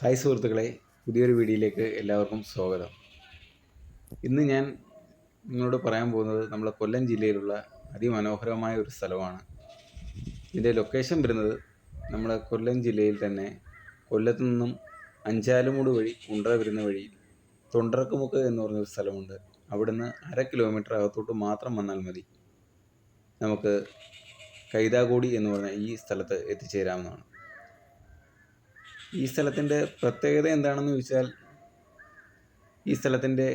Hi സുഹൃത്തുക്കളെ പുതിയൊരു വീഡിയോയിലേക്ക് എല്ലാവർക്കും സ്വാഗതം. ഇന്ന് ഞാൻ നിങ്ങളോട് പറയാൻ പോകുന്നത് നമ്മുടെ കൊല്ലം ജില്ലയിലുള്ള അതിമനോഹരമായ ഒരു സ്ഥലമാണ്. ഇതിന്റെ ലൊക്കേഷൻ വരുന്നത് നമ്മുടെ കൊല്ലം ജില്ലയിൽ തന്നെ കൊല്ലത്തു നിന്നും അഞ്ചാലുമൂട് വഴി കുണ്ടറ വരുന്ന വഴി തൊണ്ടർക്കുമുക്ക് എന്ന് പറഞ്ഞൊരു സ്ഥലമുണ്ട്. അവിടുന്ന് അര കിലോമീറ്റർ അകത്തോട്ട് മാത്രം വന്നാൽ മതി. നമുക്ക് കൈതാകോടി എന്ന് പറഞ്ഞ ഈ സ്ഥലത്ത് എത്തിച്ചേരാവുന്നതാണ്. ഈ സ്ഥലത്തിന്റെ പ്രത്യേകത എന്താണെന്ന് ചോദിച്ചാൽ ഈ സ്ഥലത്തിന്റെ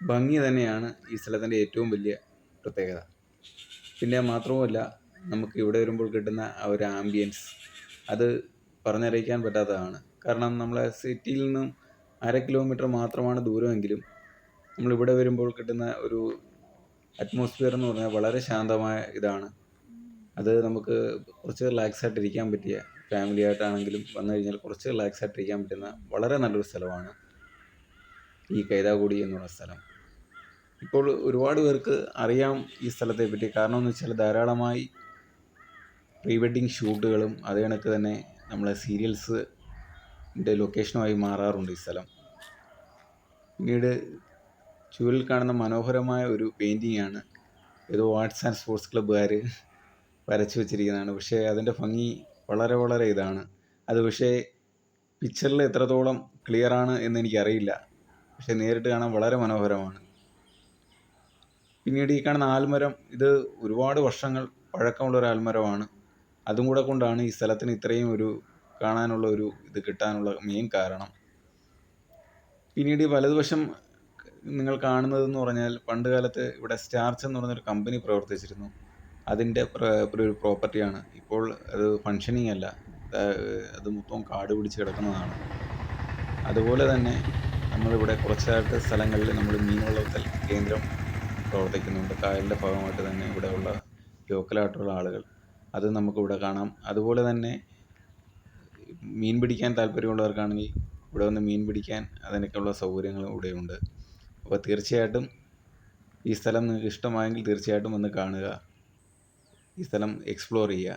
ഭംഗി തന്നെയാണ് ഈ സ്ഥലത്തിന്റെ ഏറ്റവും വലിയ പ്രത്യേകത. പിന്നെ മാത്രവുമല്ല നമുക്ക് ഇവിടെ വരുമ്പോൾ കിട്ടുന്ന ആ ഒരു ആംബിയൻസ് അത് പറഞ്ഞറിയിക്കാൻ പറ്റാത്തതാണ്. കാരണം നമ്മളെ സിറ്റിയിൽ നിന്നും അര കിലോമീറ്റർ മാത്രമാണ് ദൂരമെങ്കിലും നമ്മളിവിടെ വരുമ്പോൾ കിട്ടുന്ന ഒരു അറ്റ്മോസ്ഫിയർ എന്ന് പറഞ്ഞാൽ വളരെ ശാന്തമായ ഇതാണ്. അത് നമുക്ക് കുറച്ച് റിലാക്സ് ആയിട്ട് ഇരിക്കാൻ പറ്റിയ ഫാമിലി ആയിട്ടാണെങ്കിലും വന്നു കഴിഞ്ഞാൽ കുറച്ച് റിലാക്സ് ആയിട്ട് ഇരിക്കാൻ പറ്റുന്ന വളരെ നല്ലൊരു സ്ഥലമാണ് ഈ കൈതാകുടി എന്നുള്ള സ്ഥലം. ഇപ്പോൾ ഒരുപാട് പേർക്ക് അറിയാം ഈ സ്ഥലത്തെ പറ്റി. കാരണം എന്ന് വെച്ചാൽ ധാരാളമായി പ്രീ വെഡിങ് ഷൂട്ടുകളും അതേ കണക്ക് തന്നെ നമ്മളെ സീരിയൽസ് ലൊക്കേഷനുമായി മാറാറുണ്ട് ഈ സ്ഥലം. പിന്നീട് ചുവരിൽ കാണുന്ന മനോഹരമായ ഒരു പെയിന്റിംഗ് ആണ് ഏതോ ആർട്സ് ആൻഡ് സ്പോർട്സ് ക്ലബ്ബുകാർ വരച്ചു വെച്ചിരിക്കുന്നതാണ്. പക്ഷേ അതിന്റെ ഭംഗി വളരെ വളരെ ഇതാണ്. അത് പക്ഷേ പിക്ചറിൽ എത്രത്തോളം ക്ലിയർ ആണ് എന്ന് എനിക്കറിയില്ല. പക്ഷേ നേരിട്ട് കാണാൻ വളരെ മനോഹരമാണ്. പിന്നീട് ഈ കാണുന്ന ആൽമരം ഇത് ഒരുപാട് വർഷങ്ങൾ പഴക്കമുള്ള ഒരു ആൽമരമാണ്. അതും കൂടെ കൊണ്ടാണ് ഈ സ്ഥലത്തിന് ഇത്രയും ഒരു കാണാനുള്ള ഒരു ഇത് കിട്ടാനുള്ള മെയിൻ കാരണം. പിന്നീട് ഈ വലതുവശം നിങ്ങൾ കാണുന്നതെന്ന് പറഞ്ഞാൽ പണ്ട് കാലത്ത് ഇവിടെ സ്റ്റാർച്ച് എന്ന് പറഞ്ഞൊരു കമ്പനി പ്രവർത്തിച്ചിരുന്നു. അതിന്റെ ഒരു പ്രോപ്പർട്ടിയാണ്. ഇപ്പോൾ അത് ഫങ്ഷനിങ് അല്ല. അത് മൊത്തം കാട് പിടിച്ച് കിടക്കുന്നതാണ്. അതുപോലെ തന്നെ നമ്മളിവിടെ കുറച്ചായിട്ട് സ്ഥലങ്ങളിൽ നമ്മൾ മീൻ വളർത്തൽ കേന്ദ്രം പ്രവർത്തിക്കുന്നുണ്ട്. കായലിന്റെ ഭാഗമായിട്ട് തന്നെ ഇവിടെയുള്ള ലോക്കലായിട്ടുള്ള ആളുകൾ. അത് നമുക്കിവിടെ കാണാം. അതുപോലെ തന്നെ മീൻ പിടിക്കാൻ താല്പര്യമുള്ളവർക്കാണെങ്കിൽ ഇവിടെ വന്ന് മീൻ പിടിക്കാൻ അതിനൊക്കെയുള്ള സൗകര്യങ്ങളും ഇവിടെയുണ്ട്. അപ്പോൾ തീർച്ചയായിട്ടും ഈ സ്ഥലം നിങ്ങൾക്ക് ഇഷ്ടമായെങ്കിൽ തീർച്ചയായിട്ടും വന്ന് കാണുക. ഈ സ്ഥലം എക്സ്പ്ലോർ ചെയ്യുക